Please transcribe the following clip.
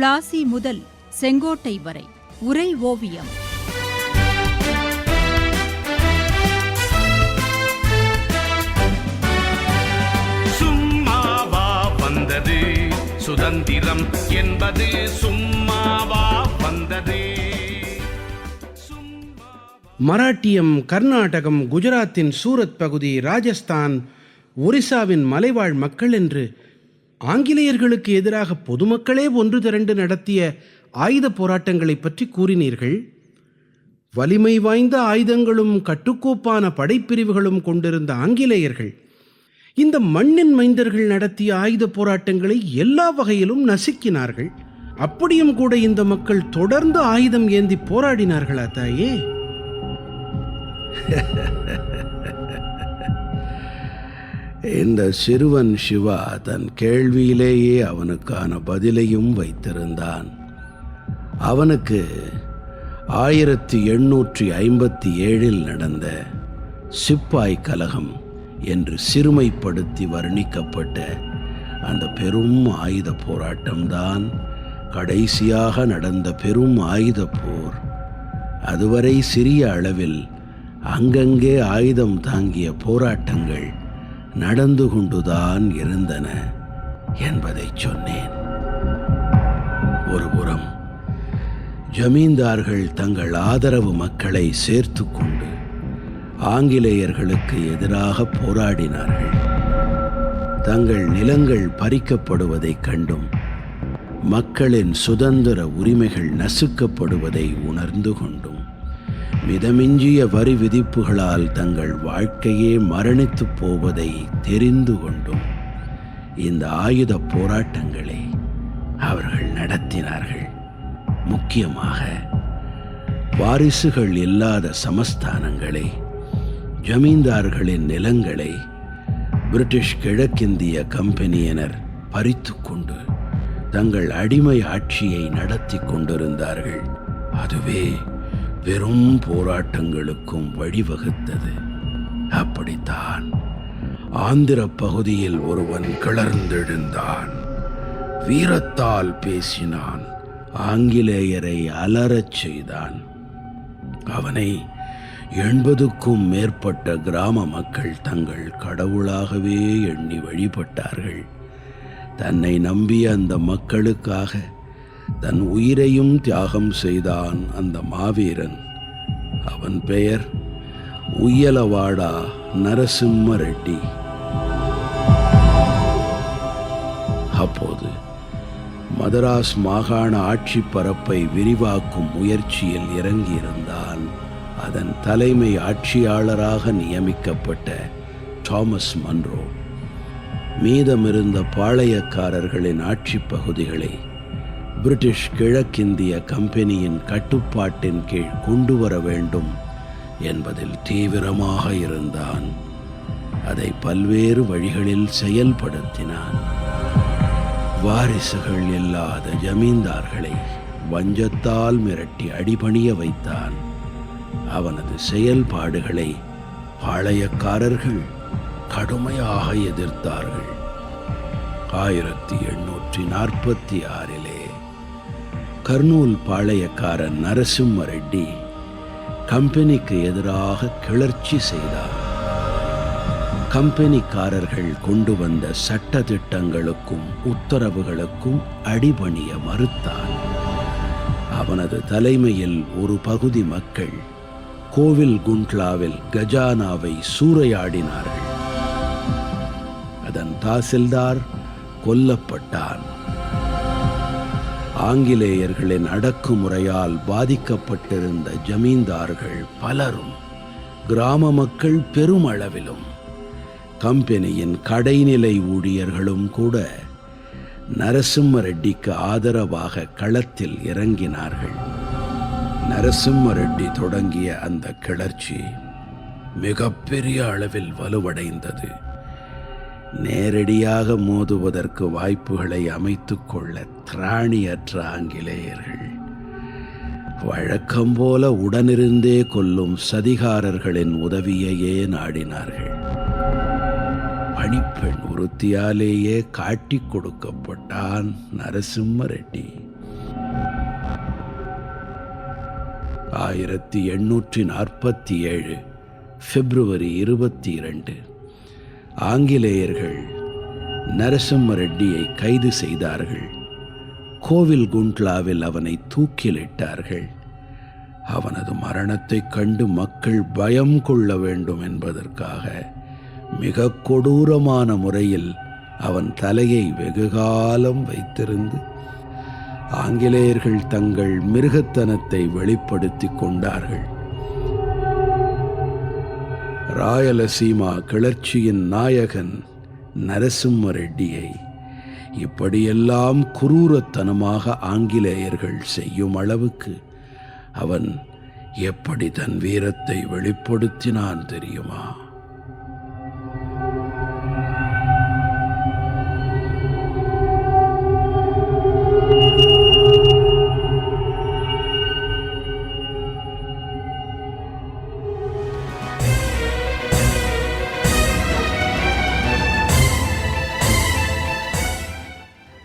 பிளாசி முதல் செங்கோட்டை வரை உரை ஓவியம். சும்மாவா வந்தது. சுதந்திரம் என்பது சும்மாவா வந்தது. மராட்டியம் கர்நாடகம் குஜராத்தின் சூரத் பகுதி ராஜஸ்தான் ஒரிசாவின் மலைவாழ் மக்கள் என்று ஆங்கிலேயர்களுக்கு எதிராக பொதுமக்களே ஒன்று திரண்டு நடத்திய ஆயுத போராட்டங்களைப் பற்றி கூறினீர்கள். வலிமை வாய்ந்த ஆயுதங்களும் கட்டுக்கோப்பான படைப்பிரிவுகளும் கொண்டிருந்த ஆங்கிலேயர்கள் இந்த மண்ணின் மைந்தர்கள் நடத்திய ஆயுத போராட்டங்களை எல்லா வகையிலும் நசுக்கினார்கள். அப்படியும் கூட இந்த மக்கள் தொடர்ந்து ஆயுதம் ஏந்தி போராடினார்களா தாயே? இந்த சிறுவன் சிவா தன் கேள்வியிலேயே அவனுக்கான பதிலையும் வைத்திருந்தான். அவனுக்கு ஆயிரத்தி எண்ணூற்றி ஐம்பத்தி ஏழில் நடந்த சிப்பாய் கலகம் என்று சிறுமைப்படுத்தி வர்ணிக்கப்பட்ட அந்த பெரும் ஆயுத போராட்டம்தான் கடைசியாக நடந்த பெரும் ஆயுத போர். அதுவரை சிறிய அளவில் அங்கங்கே ஆயுதம் தாங்கிய போராட்டங்கள் நடந்து கொண்டுதான் இருந்தன என்பதை சொன்னேன். ஒருபுறம் ஜமீன்தார்கள் தங்கள் ஆதரவு மக்களை சேர்த்து கொண்டு ஆங்கிலேயர்களுக்கு எதிராக போராடினார்கள். தங்கள் நிலங்கள் பறிக்கப்படுவதைக் கண்டும் மக்களின் சுதந்திர உரிமைகள் நசுக்கப்படுவதை உணர்ந்து கொண்டும் மிதமிஞ்சிய வரி விதிப்புகளால் தங்கள் வாழ்க்கையே மரணித்துப் போவதை தெரிந்து கொண்டும் இந்த ஆயுத போராட்டங்களை அவர்கள் நடத்தினார்கள். முக்கியமாக வாரிசுகள் இல்லாத சமஸ்தானங்களை ஜமீன்தார்களின் நிலங்களை பிரிட்டிஷ் கிழக்கிந்திய கம்பெனியினர் பறித்து கொண்டு தங்கள் அடிமை ஆட்சியை நடத்தி கொண்டிருந்தார்கள். அதுவே பெரும் போராட்டங்களுக்கும் வழிவகுத்தது. அப்படித்தான் ஆந்திர பகுதியில் ஒருவன் கிளர்ந்தெழுந்தான். வீரத்தால் பேசினான். ஆங்கிலேயரை அலறச் செய்தான். அவனை எண்பதுக்கும் மேற்பட்ட கிராம மக்கள் தங்கள் கடவுளாகவே எண்ணி வழிபட்டார்கள். தன்னை நம்பிய அந்த மக்களுக்காக தன் உயிரையும் தியாகம் செய்தான் அந்த மாவீரன். அவன் பெயர் உயலவாடா நரசிம்ம ரெட்டி. அப்போது மதராஸ் மாகாண ஆட்சி பரப்பை விரிவாக்கும் முயற்சியில் இறங்கியிருந்தான் அதன் தலைமை ஆட்சியாளராக நியமிக்கப்பட்ட தாமஸ் மன்றோ. மீதமிருந்த பாளையக்காரர்களின் ஆட்சிப் பகுதிகளை பிரிட்டிஷ் கிழக்கிந்திய கம்பெனியின் கட்டுப்பாட்டின் கீழ் கொண்டு வர வேண்டும் என்பதில் தீவிரமாக இருந்தான். அதை பல்வேறு வழிகளில் செயல்படுத்தினான். வாரிசுகள் இல்லாத ஜமீன்தார்களை வஞ்சத்தால் மிரட்டி அடிபணிய வைத்தான். அவனது செயல்பாடுகளை பாளையக்காரர்கள் கடுமையாக எதிர்த்தார்கள். ஆயிரத்தி எண்ணூற்றி நாற்பத்தி ஆறில் கர்னூல் பாளையக்காரன் நரசிம்ம ரெட்டி கம்பெனிக்கு எதிராக கிளர்ச்சி செய்தார். கம்பெனிக்காரர்கள் கொண்டு வந்த சட்ட திட்டங்களுக்கும் உத்தரவுகளுக்கும் அடிபணிய மறுத்தான். அவனது தலைமையில் ஒரு பகுதி மக்கள் கோவில் குண்ட்லாவில் கஜானாவை சூறையாடினார்கள். அதன் தாசில்தார் கொல்லப்பட்டான். ஆங்கிலேயர்களின் அடக்குமுறையால் பாதிக்கப்பட்டிருந்த ஜமீன்தார்கள் பலரும் கிராம மக்கள் பெருமளவிலும் கம்பெனியின் கடைநிலை ஊழியர்களும் கூட நரசிம்ம ரெட்டிக்கு ஆதரவாக களத்தில் இறங்கினார்கள். நரசிம்ம ரெட்டி தொடங்கிய அந்த கிளர்ச்சி மிகப்பெரிய அளவில் வலுவடைந்தது. நேரடியாக மோதுவதற்கு வாய்ப்புகளை அமைத்து கொள்ள திராணியற்ற ஆங்கிலேயர்கள். வழக்கம் போல உடனிருந்தே கொல்லும் சதிகாரர்களின் உதவியையே நாடினார்கள். பணிப்பெண் உறுத்தியாலேயே காட்டிக் கொடுக்கப்பட்டான் நரசிம்ம ரெட்டி ஆயிரத்தி எண்ணூற்றி நாற்பத்தி ஏழு பிப்ரவரி இருபத்தி இரண்டு. ஆங்கிலேயர்கள் நரசிம்ம ரெட்டியை கைது செய்தார்கள். கோவில் குண்ட்லாவில் அவனை தூக்கிலிட்டார்கள். அவனது மரணத்தைக் கண்டு மக்கள் பயம் கொள்ள வேண்டும் என்பதற்காக மிக கொடூரமான முறையில் அவன் தலையை வெகுகாலம் வைத்திருந்து ஆங்கிலேயர்கள் தங்கள் மிருகத்தனத்தை வெளிப்படுத்திக் கொண்டார்கள். ராயலசீமா கிளர்ச்சியின் நாயகன் நரசிம்ம ரெட்டியை இப்படியெல்லாம் குரூரத்தனமாக ஆங்கிலேயர்கள் செய்யும் அளவுக்கு அவன் எப்படி தன் வீரத்தை வெளிப்படுத்தினான் தெரியுமா?